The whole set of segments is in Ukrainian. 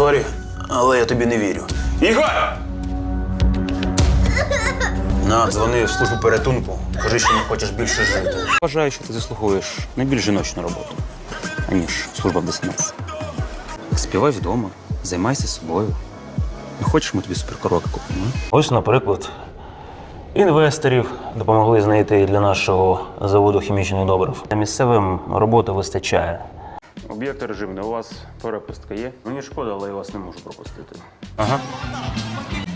Сорі, але я тобі не вірю. Ігор! На, дзвони в службу порятунку. Кажи, що не хочеш більше жити. Вважаю, що ти заслуговуєш не більш жіночну роботу, аніж служба в ДСНС. Співай вдома, займайся собою. Не хочеш, ми тобі суперкороки купимо? Ось, наприклад, інвесторів допомогли знайти для нашого заводу хімічних добрив. Місцевим роботи вистачає. Об'єкт режимний, у вас перепустка є? Мені шкода, але я вас не можу пропустити. Ага.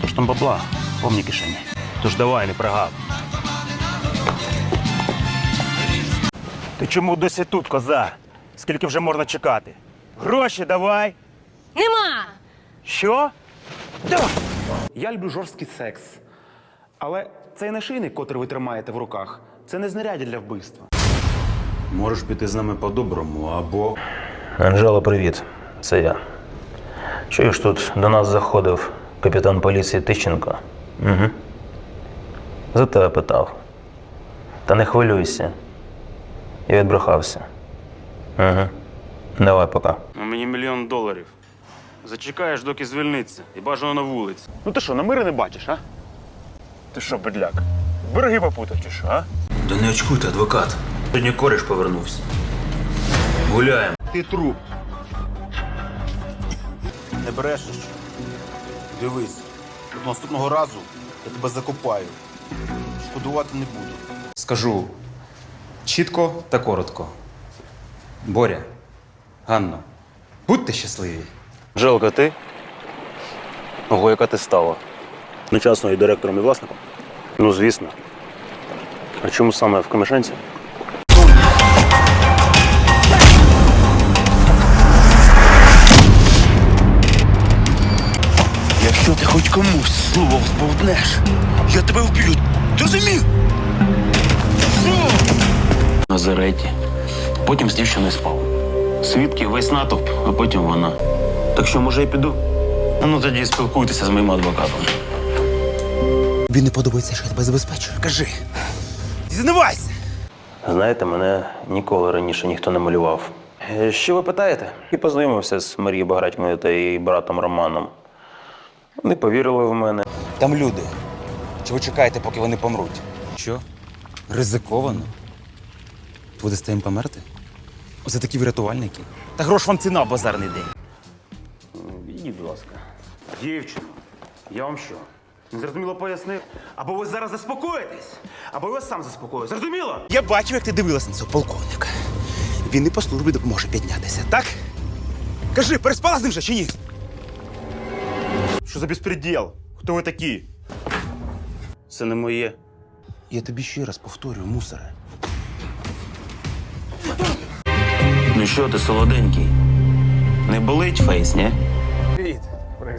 Тож там бабла, повні кишені. Тож давай, не пригав. Ти чому досі тут, коза? Скільки вже можна чекати? Гроші давай! Нема! Що? Да. Я люблю жорсткий секс. Але цей нашийник, котрий ви тримаєте в руках, це не знаряддя для вбивства. Можеш піти з нами по-доброму, або. Анжела, привіт. Це я. Чуєш, тут до нас заходив капітан поліції Тищенко. Угу. За тебе питав. Та не хвилюйся. Я відбрехався. Угу. Давай пока. У мені мільйон доларів. Зачекаєш, доки звільниться, і бажано на вулиці. Ну ти що, намири не бачиш, а? Ти що, бедляк? Береги попутав чи що, а? Да не очкуйте, адвокат. Сьогодні кореш повернувся. Гуляємо. Ти труп. Не брешеш. Дивись, от наступного разу я тебе закопаю. Шкодувати не буду. Скажу чітко та коротко. Боря, Ганно, будьте щасливі. Анжелка, ти? Ого, яка ти стала? Нечасно і директором і власником? Ну, звісно. А чому саме в Комишенці? Якщо ти хоч комусь слово збовтнеш, я тебе вб'ю. Ти розумів? Назареті. Потім з дівчиною спав. Свідки весь натовп, а потім вона. Так що, може, я піду? А Ну тоді спілкуйтеся з моїм адвокатом. Тобі не подобається, що я тебе забезпечую. Кажи. Зізнавайся! Знаєте, мене ніколи раніше ніхто не малював. Е, Що ви питаєте? І познайомився з Марією Багратьмою та її братом Романом. Вони повірили в мене. Там люди. Чи ви чекаєте, поки вони помруть? Що? Ризиковано? Ви дасте їм померти? Оце такі врятувальники. Та грош вам ціна в базарний день. Ідіть, будь ласка. Дівчино, я вам що? Незрозуміло пояснив. Або ви зараз заспокоїтесь, або я вас сам заспокою. Зрозуміло? Я бачив, як ти дивилась на цього полковника. Він не по службі допоможе піднятися, так? Кажи, переспала з ним же чи ні? Що за безпреділ? Хто ви такі? Це не моє. Я тобі ще раз повторюю, мусоре. Ну що ти, солоденький? Не болить фейс, ні? Привіт.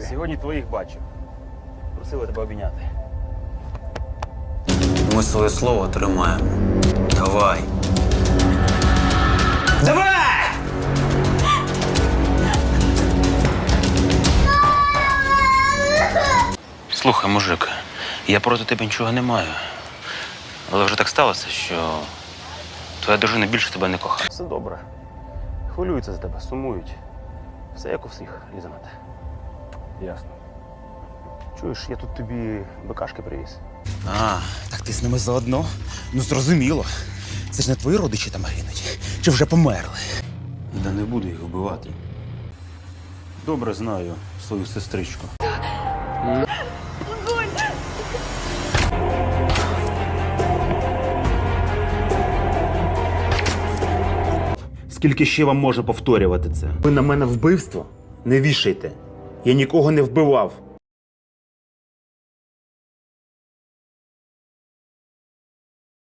Сьогодні твоїх бачив. Просили тебе обійняти. Ми своє слово тримаємо. Давай. Слухай, мужик, я проти тебе нічого не маю. Але вже так сталося, що твоя дружина більше тебе не кохає. Все добре. Хвилюються за тебе, сумують. Все як у всіх, Лізанете. Ясно. Чуєш, я тут тобі бекашки привіз. А, так ти з ними заодно? Ну зрозуміло. Це ж не твої родичі там гинуть. Чи вже померли? Да не буду їх вбивати. Добре знаю свою сестричку. Скільки ще вам можна повторювати це? Ви на мене вбивство? Не вішайте. Я нікого не вбивав.